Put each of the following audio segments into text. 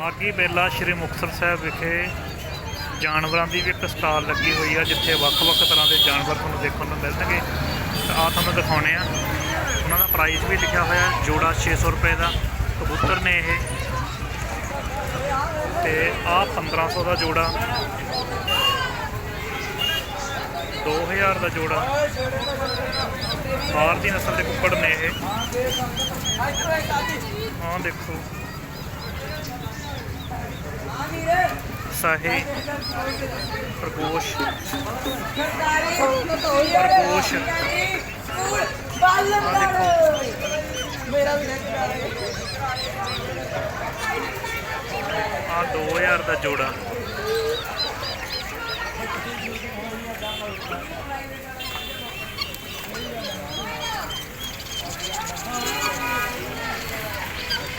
ਮਾਗੀ ਮੇਲਾ ਸ਼੍ਰੀ ਮੁਕਤਸਰ ਸਾਹਿਬ ਵਿਖੇ ਜਾਨਵਰਾਂ ਦੀ ਵੀ ਇੱਕ ਸਟਾਲ ਲੱਗੀ ਹੋਈ ਆ ਜਿੱਥੇ ਵੱਖ-ਵੱਖ ਤਰ੍ਹਾਂ ਦੇ ਜਾਨਵਰ ਤੁਹਾਨੂੰ ਦੇਖਣ ਨੂੰ ਮਿਲਣਗੇ। ਤਾਂ ਆ ਤੁਹਾਨੂੰ ਦਿਖਾਉਣੇ ਆ। ਉਹਨਾਂ ਦਾ ਪ੍ਰਾਈਸ ਵੀ ਲਿਖਿਆ ਹੋਇਆ ਹੈ, ਜੋੜਾ 600 ਰੁਪਏ ਦਾ ਕਬੂਤਰ ਨੇ ਇਹ। ਤੇ ਆ 1500 ਦਾ ਜੋੜਾ 2000 ਦਾ ਜੋੜਾ ਬਾਹਰ ਦੀ ਨਸਲ ਦੇ ਕੁੱਕੜ ਨੇ ਇਹ। ਆਹ ਦੇਖੋ। ਸਾਹੀ ਪ੍ਰਗੋਸ਼। ਖਰਗੋਸ਼ ਮੇਰਾ ਆ 2000 ਦਾ ਜੋੜਾ।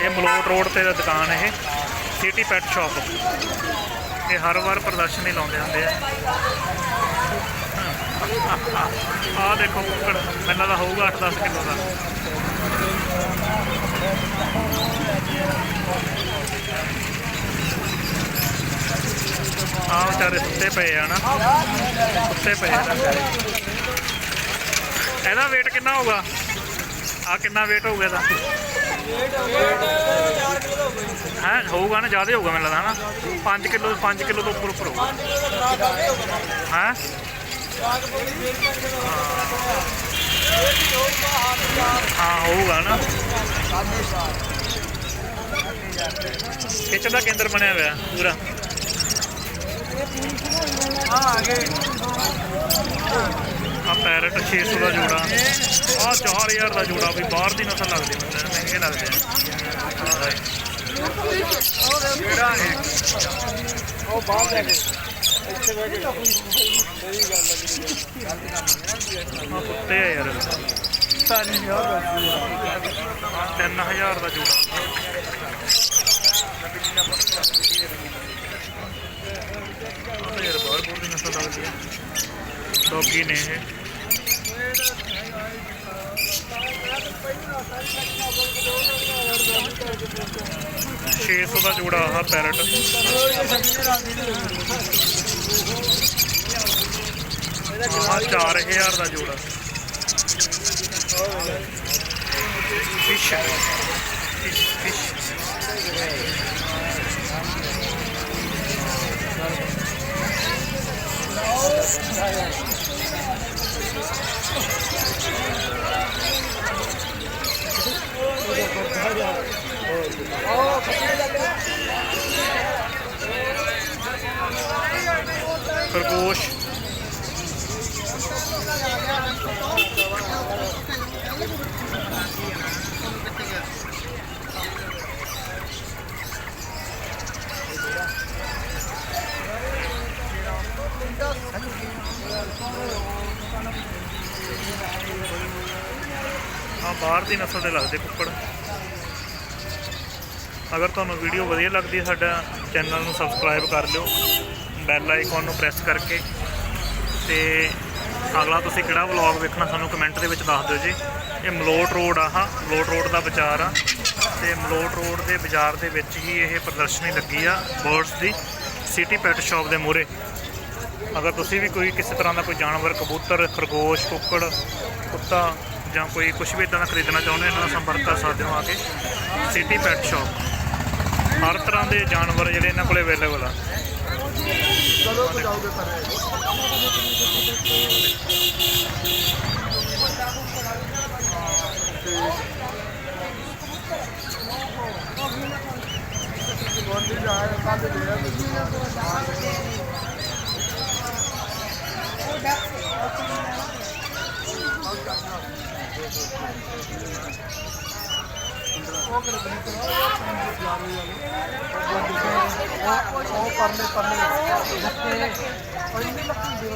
ਇਹ ਮਲੋਟ ਰੋਡ ਤੇ ਦਾ ਦੁਕਾਨ ਇਹ। ਸਿਟੀ ਪੈਟ ਸ਼ਾਪ ਇਹ ਹਰ ਵਾਰ ਪ੍ਰਦਰਸ਼ਨੀ ਲਾਉਂਦੇ ਹੁੰਦੇ ਆ। ਆ ਦੇਖੋ ਕੁੱਕੜ ਮੈਨੂੰ ਦਾ ਹੋਊਗਾ 8-10 ਕਿਲੋ ਦਾ। ਆ ਵਿਚਾਰੇ ਸੁੱਤੇ ਪਏ ਆ ਨਾ। ਸੁੱਤੇ ਪਏ ਆ ਇਹਦਾ weight ਕਿੰਨਾ ਹੋਊਗਾ? ਆ ਕਿੰਨਾ weight ਹੋਊਗਾ ਇਹਦਾ? ਹੈ ਹੋਊਗਾ ਨਾ, ਜ਼ਿਆਦਾ ਹੋਊਗਾ ਮੈਨੂੰ ਲੱਗਦਾ ਹਨਾ। 5 ਕਿਲੋ 5 ਕਿਲੋ ਤੋਂ ਉੱਪਰ ਉੱਪਰ ਹੋਊਗਾ। ਹੈ? ਹਾਂ। ਹੋਊਗਾ ਨਾ। ਖਿੱਚ ਦਾ ਕੇਂਦਰ ਬਣਿਆ ਹੋਇਆ, ਪੂਰਾ। ਆ ਪੈਰਟ 600 ਦਾ ਜੋੜਾ। ਆ 4000 ਦਾ ਜੋੜਾ ਵੀ ਬਾਹਰ ਦੀ ਨਸਲ ਲੱਗਦੀ, ਮੈਨੂੰ ਮਹਿੰਗੇ ਲੱਗਦੇ ਆ। ਉਹ ਬਾਹਰ ਲੈ ਕੇ ਇੱਥੇ ਬਹਿ ਕੇ ਆ ਕੁੱਤੇ ਆ ਯਾਰ ਸਾਰੀ ਯਾਰ 3000 ਦਾ ਜੋੜਾ ਆ ਯਾਰ ਬਾਹਰ ਬੋਲ ਨਸਲ ਲੱਗਦੀ ਹੈ ਡੌਗੀ ਨੇ ਇਹ ਛੇ ਸੌ ਦਾ ਜੋੜਾ ਆ ਪੈਰਟ। ਆਹ 4000 ਦਾ ਜੋੜਾ। ਫਿਸ਼। Fish fish. ਖਰਗੋਸ਼। ਆ ਬਾਹਰ ਦੀ ਨਸਲ ਦੇ ਲੱਗਦੇ ਕੁੱਕੜ। ਅਗਰ ਤੁਹਾਨੂੰ ਵੀਡੀਓ ਵਧੀਆ ਲੱਗਦੀ ਹੈ ਸਾਡਾ ਚੈਨਲ ਨੂੰ ਸਬਸਕ੍ਰਾਈਬ ਕਰ ਲਿਓ, ਬੈਲ ਆਈਕਨ ਨੂੰ ਪ੍ਰੈਸ ਕਰਕੇ ਤੇ ਅਗਲਾ ਤੁਸੀਂ ਕਿਹੜਾ ਵਲੌਗ ਵੇਖਣਾ ਸਾਨੂੰ ਕਮੈਂਟ ਦੇ ਵਿੱਚ ਦੱਸ ਦਿਓ ਜੀ। ਇਹ ਮਲੋਟ ਰੋਡ ਆ ਆਹ, ਮਲੋਟ ਰੋਡ ਦਾ ਬਾਜ਼ਾਰ ਆ ਤੇ ਮਲੋਟ ਰੋਡ ਦੇ ਬਾਜ਼ਾਰ ਦੇ ਵਿੱਚ ਹੀ ਇਹ ਪ੍ਰਦਰਸ਼ਨੀ ਲੱਗੀ ਆ ਬਰਡਸ ਦੀ, ਸਿਟੀ ਪੈਟ ਸ਼ਾਪ ਦੇ ਮੂਹਰੇ। ਅਗਰ ਤੁਸੀਂ ਵੀ ਕੋਈ ਕਿਸੇ ਤਰ੍ਹਾਂ ਦਾ ਕੋਈ ਜਾਨਵਰ, ਕਬੂਤਰ, ਖਰਗੋਸ਼, ਕੁੱਕੜ, ਕੁੱਤਾ ਜਾਂ ਕੋਈ ਕੁਝ ਵੀ ਇਦਾਂ ਦਾ ਖਰੀਦਣਾ ਚਾਹੁੰਦੇ ਹੋ, ਇਹਨਾਂ ਨਾਲ ਸੰਪਰਕ ਕਰ ਸਕਦੇ ਹੋ ਆ ਕੇ। ਸਿਟੀ ਪੈਟ ਸ਼ਾਪ ਹਰ ਤਰ੍ਹਾਂ ਦੇ ਜਾਨਵਰ ਜਿਹੜੇ ਇਹਨਾਂ ਕੋਲੇ ਅਵੇਲੇਬਲ ਆ। ਕਦੋਂ ਕੁ ਜਾਓਗੇ ਗੋਲੀ ਜਾਏ ਕੱਲ ਦੇ ਉਹ ਪਰਲੇ ਪਰਲੇ ਉਹ ਇੰਨੀ ਲੱਕੀ ਦੇ